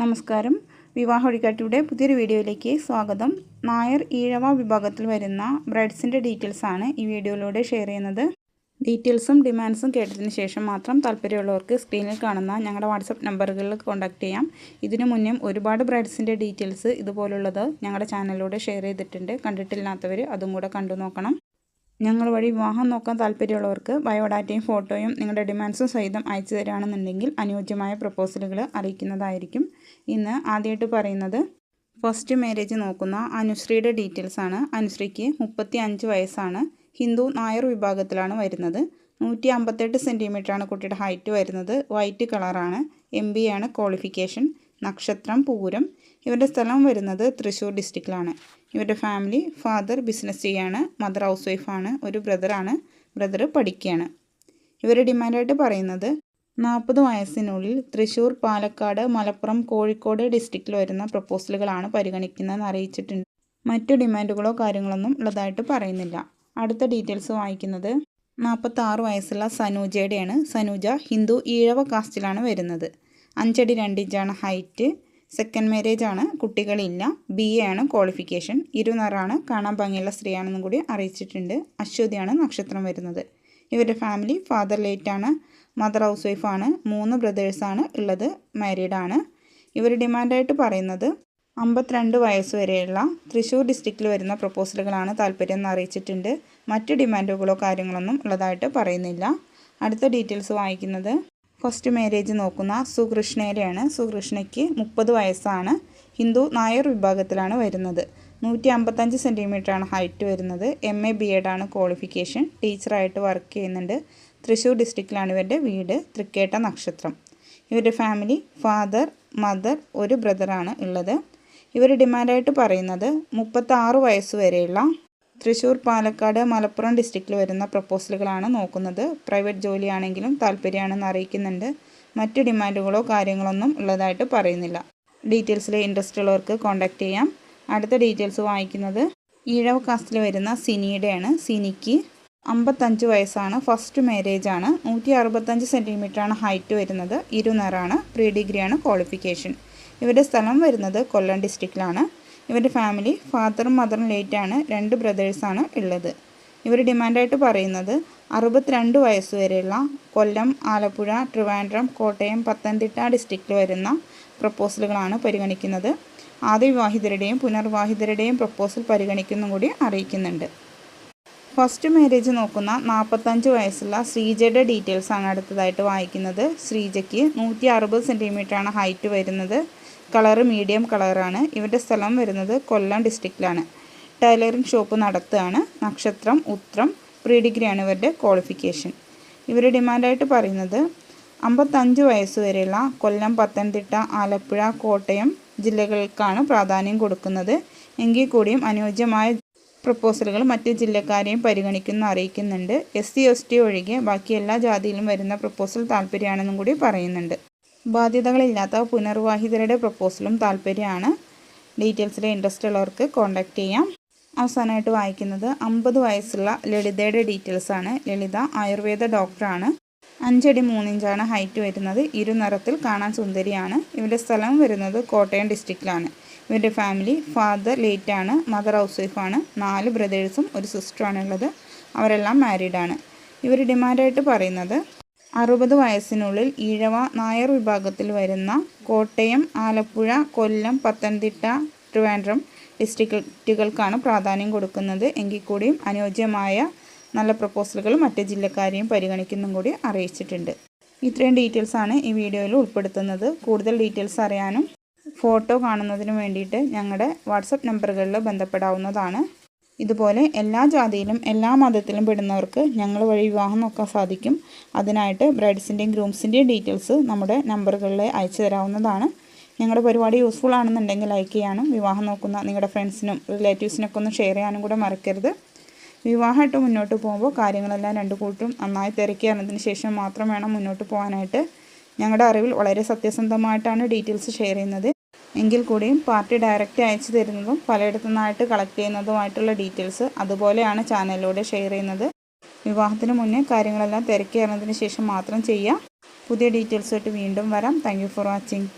നമസ്കാരം. വിവാഹ ഒഴിക്കാട്ടിയുടെ പുതിയൊരു വീഡിയോയിലേക്ക് സ്വാഗതം. നായർ ഈഴവ വിഭാഗത്തിൽ വരുന്ന ബ്രൈഡ്സിന്റെ ഡീറ്റെയിൽസാണ് ഈ വീഡിയോയിലൂടെ ഷെയർ ചെയ്യുന്നത്. ഡീറ്റെയിൽസും ഡിമാൻഡ്സും കേട്ടതിന് ശേഷം മാത്രം താല്പര്യമുള്ളവർക്ക് സ്ക്രീനിൽ കാണുന്ന ഞങ്ങളുടെ വാട്സപ്പ് നമ്പറുകളിൽ കോൺടാക്റ്റ് ചെയ്യാം. ഇതിനു മുന്നേ ഒരുപാട് ബ്രൈഡ്സിന്റെ ഡീറ്റെയിൽസ് ഇതുപോലുള്ളത് ഞങ്ങളുടെ ചാനലിലൂടെ ഷെയർ ചെയ്തിട്ടുണ്ട്. കണ്ടിട്ടില്ലാത്തവർ അതും കൂടെ കണ്ടു നോക്കണം. ഞങ്ങൾ വഴി വിവാഹം നോക്കാൻ താല്പര്യമുള്ളവർക്ക് ബയോഡാറ്റയും ഫോട്ടോയും നിങ്ങളുടെ ഡിമാൻഡ്സും സഹിതം അയച്ചു തരികയാണെന്നുണ്ടെങ്കിൽ അനുയോജ്യമായ പ്രപ്പോസലുകൾ അറിയിക്കുന്നതായിരിക്കും. ഇന്ന് ആദ്യമായിട്ട് പറയുന്നത് ഫസ്റ്റ് മാരേജ് നോക്കുന്ന അനുശ്രീയുടെ ഡീറ്റെയിൽസ് ആണ്. അനുശ്രീക്ക് മുപ്പത്തി അഞ്ച് വയസ്സാണ്. ഹിന്ദു നായർ വിഭാഗത്തിലാണ് വരുന്നത്. നൂറ്റി അമ്പത്തെട്ട് സെന്റിമീറ്ററാണ് കുട്ടിയുടെ ഹൈറ്റ് വരുന്നത്. വൈറ്റ് കളറാണ്. എം ബി ആണ് ക്വാളിഫിക്കേഷൻ. നക്ഷത്രം പൂരം. ഇവരുടെ സ്ഥലം വരുന്നത് തൃശ്ശൂർ ഡിസ്ട്രിക്റ്റിലാണ്. ഇവരുടെ ഫാമിലി ഫാദർ ബിസിനസ് ചെയ്യാണ്. മദർ ഹൗസ് വൈഫാണ്. ഒരു ബ്രദറാണ്. ബ്രദർ പഠിക്കുകയാണ് ഇവർ ഡിമാൻഡായിട്ട് പറയുന്നത് നാൽപ്പത് വയസ്സിനുള്ളിൽ തൃശ്ശൂർ പാലക്കാട് മലപ്പുറം കോഴിക്കോട് ഡിസ്ട്രിക്റ്റിൽ വരുന്ന പ്രപ്പോസലുകളാണ് പരിഗണിക്കുന്നതെന്ന് അറിയിച്ചിട്ടുണ്ട്. മറ്റു ഡിമാൻഡുകളോ കാര്യങ്ങളൊന്നും ഉള്ളതായിട്ട് പറയുന്നില്ല. അടുത്ത ഡീറ്റെയിൽസ് വായിക്കുന്നത് നാൽപ്പത്താറ് വയസ്സുള്ള സനൂജയുടെയാണ്. സനൂജ ഹിന്ദു ഈഴവ കാസ്റ്റിലാണ് വരുന്നത്. അഞ്ചടി രണ്ടിഞ്ചാണ് ഹൈറ്റ്. സെക്കൻഡ് മാരേജ് ആണ്. കുട്ടികളില്ല. ബി എ ആണ് ക്വാളിഫിക്കേഷൻ ഇരുന്നറാണ് കാണാൻ ഭംഗിയുള്ള സ്ത്രീയാണെന്നും കൂടി അറിയിച്ചിട്ടുണ്ട്. അശ്വതിയാണ് നക്ഷത്രം വരുന്നത്. ഇവരുടെ ഫാമിലി ഫാദർ ലേറ്റ് ആണ്. മദർ ഹൗസ് വൈഫാണ് മൂന്ന് ബ്രദേഴ്സാണ് ഉള്ളത്. മാരീഡാണ് ഇവർ ഡിമാൻഡായിട്ട് പറയുന്നത് അമ്പത്തിരണ്ട് വയസ്സ് വരെയുള്ള തൃശ്ശൂർ ഡിസ്ട്രിക്റ്റിൽ വരുന്ന പ്രപ്പോസലുകളാണ് താല്പര്യം എന്ന് അറിയിച്ചിട്ടുണ്ട്. മറ്റ് ഡിമാൻഡുകളോ കാര്യങ്ങളൊന്നും ഉള്ളതായിട്ട് പറയുന്നില്ല. അടുത്ത ഡീറ്റെയിൽസ് വായിക്കുന്നത് ഫസ്റ്റ് മാരേജ് നോക്കുന്ന സുകൃഷ്ണയുടെയാണ് സുകൃഷ്ണയ്ക്ക് മുപ്പത് വയസ്സാണ്. ഹിന്ദു നായർ വിഭാഗത്തിലാണ് വരുന്നത്. നൂറ്റി അമ്പത്തഞ്ച് സെന്റിമീറ്ററാണ് ഹൈറ്റ് വരുന്നത്. എം എ ബി എഡാണ് ക്വാളിഫിക്കേഷൻ. ടീച്ചറായിട്ട് വർക്ക് ചെയ്യുന്നുണ്ട്. തൃശ്ശൂർ ഡിസ്ട്രിക്റ്റിലാണ് ഇവരുടെ വീട്. തൃക്കേട്ട നക്ഷത്രം. ഇവരുടെ ഫാമിലി ഫാദർ മദർ ഒരു ബ്രദറാണ് ഉള്ളത്. ഇവർ ഡിമാൻഡായിട്ട് പറയുന്നത് മുപ്പത്താറ് വയസ്സ് വരെയുള്ള തൃശ്ശൂർ പാലക്കാട് മലപ്പുറം ഡിസ്ട്രിക്റ്റിൽ വരുന്ന പ്രപ്പോസലുകളാണ് നോക്കുന്നത്. പ്രൈവറ്റ് ജോലിയാണെങ്കിലും താല്പര്യമാണെന്ന് അറിയിക്കുന്നുണ്ട്. മറ്റ് ഡിമാൻഡുകളോ കാര്യങ്ങളൊന്നും ഉള്ളതായിട്ട് പറയുന്നില്ല. ഡീറ്റെയിൽസിൽ ഇൻട്രസ്റ്റ് ഉള്ളവർക്ക് കോൺടാക്റ്റ് ചെയ്യാം. അടുത്ത ഡീറ്റെയിൽസ് വായിക്കുന്നത് ഈഴവ കാസ്റ്റിൽ വരുന്ന സിനിയുടെയാണ്. സിനിക്ക് അമ്പത്തഞ്ച് വയസ്സാണ്. ഫസ്റ്റ് മാരേജ് ആണ്. നൂറ്റി അറുപത്തഞ്ച് സെന്റിമീറ്ററാണ് ഹൈറ്റ് വരുന്നത്. ഇരുനിറാണ് പ്രീ ഡിഗ്രിയാണ് ക്വാളിഫിക്കേഷൻ ഇവരുടെ സ്ഥലം വരുന്നത് കൊല്ലം ഡിസ്ട്രിക്റ്റിലാണ് ഇവരുടെ ഫാമിലി ഫാദറും മദറും ലേറ്റാണ് രണ്ട് ബ്രദേഴ്സാണ് ഉള്ളത്. ഇവർ ഡിമാൻഡായിട്ട് പറയുന്നത് അറുപത്തിരണ്ട് വയസ്സ് വരെയുള്ള കൊല്ലം ആലപ്പുഴ ട്രിവാൻഡ്രം കോട്ടയം പത്തനംതിട്ട ഡിസ്ട്രിക്റ്റിൽ വരുന്ന പ്രപ്പോസലുകളാണ് പരിഗണിക്കുന്നത്. ആദ്യ വിവാഹിതരുടെയും പുനർവിവാഹിതരുടെയും പ്രപ്പോസൽ പരിഗണിക്കുന്നതും കൂടി അറിയിക്കുന്നുണ്ട്. ഫസ്റ്റ് മാരേജ് നോക്കുന്ന നാൽപ്പത്തഞ്ച് വയസ്സുള്ള ശ്രീജയുടെ ഡീറ്റെയിൽസ് ആണ് അടുത്തതായിട്ട് വായിക്കുന്നത്. ശ്രീജയ്ക്ക് നൂറ്റി അറുപത് സെന്റിമീറ്ററാണ് ഹൈറ്റ് വരുന്നത്. കളറ് മീഡിയം കളറാണ്. ഇവരുടെ സ്ഥലം വരുന്നത് കൊല്ലം ഡിസ്ട്രിക്റ്റിലാണ്. ടൈലറിംഗ് ഷോപ്പ് നടത്തുകയാണ്. നക്ഷത്രം ഉത്രം പ്രീ ഡിഗ്രിയാണ് ഇവരുടെ ക്വാളിഫിക്കേഷൻ. ഇവർ ഡിമാൻഡായിട്ട് പറയുന്നത് അമ്പത്തഞ്ച് വരെയുള്ള കൊല്ലം പത്തനംതിട്ട ആലപ്പുഴ കോട്ടയം ജില്ലകൾക്കാണ് പ്രാധാന്യം കൊടുക്കുന്നത്. എങ്കിൽ കൂടിയും അനുയോജ്യമായ പ്രപ്പോസലുകൾ മറ്റ് ജില്ലക്കാരെയും പരിഗണിക്കുന്നു അറിയിക്കുന്നുണ്ട്. എസ് സി എസ് ടി ഒഴികെ ബാക്കി എല്ലാ ജാതിയിലും വരുന്ന പ്രപ്പോസൽ താല്പര്യമാണെന്നും കൂടി പറയുന്നുണ്ട്. ബാധ്യതകളില്ലാത്ത പുനർവാഹിതരുടെ പ്രപ്പോസലും താല്പര്യമാണ്. ഡീറ്റെയിൽസിൽ ഇൻട്രസ്റ്റ് ഉള്ളവർക്ക് കോൺടാക്റ്റ് ചെയ്യാം. അവസാനമായിട്ട് വായിക്കുന്നത് അമ്പത് വയസ്സുള്ള ലളിതയുടെ ഡീറ്റെയിൽസ് ആണ്. ലളിത ആയുർവേദ ഡോക്ടറാണ്. അഞ്ചടി മൂന്നിഞ്ചാണ് ഹൈറ്റ് വരുന്നത്. ഇരുനിറത്തിൽ കാണാൻ സുന്ദരിയാണ്. ഇവരുടെ സ്ഥലം വരുന്നത് കോട്ടയം ഡിസ്ട്രിക്റ്റിലാണ്. ഇവരുടെ ഫാമിലി ഫാദർ ലേറ്റ് ആണ് മദർ ഹൗസ് വൈഫാണ്. നാല് ബ്രദേഴ്സും ഒരു സിസ്റ്ററാണ് ഉള്ളത്. അവരെല്ലാം മാരീഡാണ്. ഇവർ ഡിമാൻഡായിട്ട് പറയുന്നത് അറുപത് വയസ്സിനുള്ളിൽ ഈഴവ നായർ വിഭാഗത്തിൽ വരുന്ന കോട്ടയം ആലപ്പുഴ കൊല്ലം പത്തനംതിട്ട ട്രിവാൻഡ്രം ഡിസ്ട്രിക്റ്റുകൾക്കാണ് പ്രാധാന്യം കൊടുക്കുന്നത്. എങ്കിൽ കൂടിയും അനുയോജ്യമായ നല്ല പ്രപ്പോസലുകൾ മറ്റ് ജില്ലക്കാരെയും പരിഗണിക്കുന്നതും കൂടി അറിയിച്ചിട്ടുണ്ട്. ഇത്രയും ഡീറ്റെയിൽസാണ് ഈ വീഡിയോയിൽ ഉൾപ്പെടുത്തുന്നത്. കൂടുതൽ ഡീറ്റെയിൽസ് അറിയാനും ഫോട്ടോ കാണുന്നതിനും വേണ്ടിയിട്ട് ഞങ്ങളുടെ വാട്സപ്പ് നമ്പറുകളിൽ ബന്ധപ്പെടാവുന്നതാണ്. ഇതുപോലെ എല്ലാ ജാതിയിലും എല്ലാ മതത്തിലും പെടുന്നവർക്ക് ഞങ്ങൾ വഴി വിവാഹം നോക്കാൻ സാധിക്കും. അതിനായിട്ട് ബ്രൈഡ്സിന്റെയും ഗ്രൂംസിന്റെയും ഡീറ്റെയിൽസ് നമ്മുടെ നമ്പറുകളിൽ അയച്ചു തരാവുന്നതാണ്. ഞങ്ങളുടെ പരിപാടി യൂസ്ഫുൾ ആണെന്നുണ്ടെങ്കിൽ ലൈക്ക് ചെയ്യാനും വിവാഹം നോക്കുന്ന നിങ്ങളുടെ ഫ്രണ്ട്സിനും റിലേറ്റീവ്സിനൊക്കെ ഒന്ന് ഷെയർ ചെയ്യാനും കൂടെ മറക്കരുത്. വിവാഹമായിട്ട് മുന്നോട്ട് പോകുമ്പോൾ കാര്യങ്ങളെല്ലാം രണ്ടു കൂട്ടും നന്നായി തിരക്കി അറിഞ്ഞതിന് ശേഷം മാത്രം വേണം മുന്നോട്ട് പോകാനായിട്ട്. ഞങ്ങളുടെ അറിവിൽ വളരെ സത്യസന്ധമായിട്ടാണ് ഡീറ്റെയിൽസ് ഷെയർ ചെയ്യുന്നത്. എങ്കിൽ കൂടിയും പാർട്ടി ഡയറക്റ്റ് അയച്ചു തരുന്നതും പലയിടത്തു നിന്നായിട്ട് കളക്ട് ചെയ്യുന്നതുമായിട്ടുള്ള ഡീറ്റെയിൽസ് അതുപോലെയാണ് ചാനലിലൂടെ ഷെയർ ചെയ്യുന്നത്. വിവാഹത്തിന് മുന്നേ കാര്യങ്ങളെല്ലാം തിരക്കേറുന്നതിന് ശേഷം മാത്രം ചെയ്യാം. പുതിയ ഡീറ്റെയിൽസായിട്ട് വീണ്ടും വരാം. Thank for watching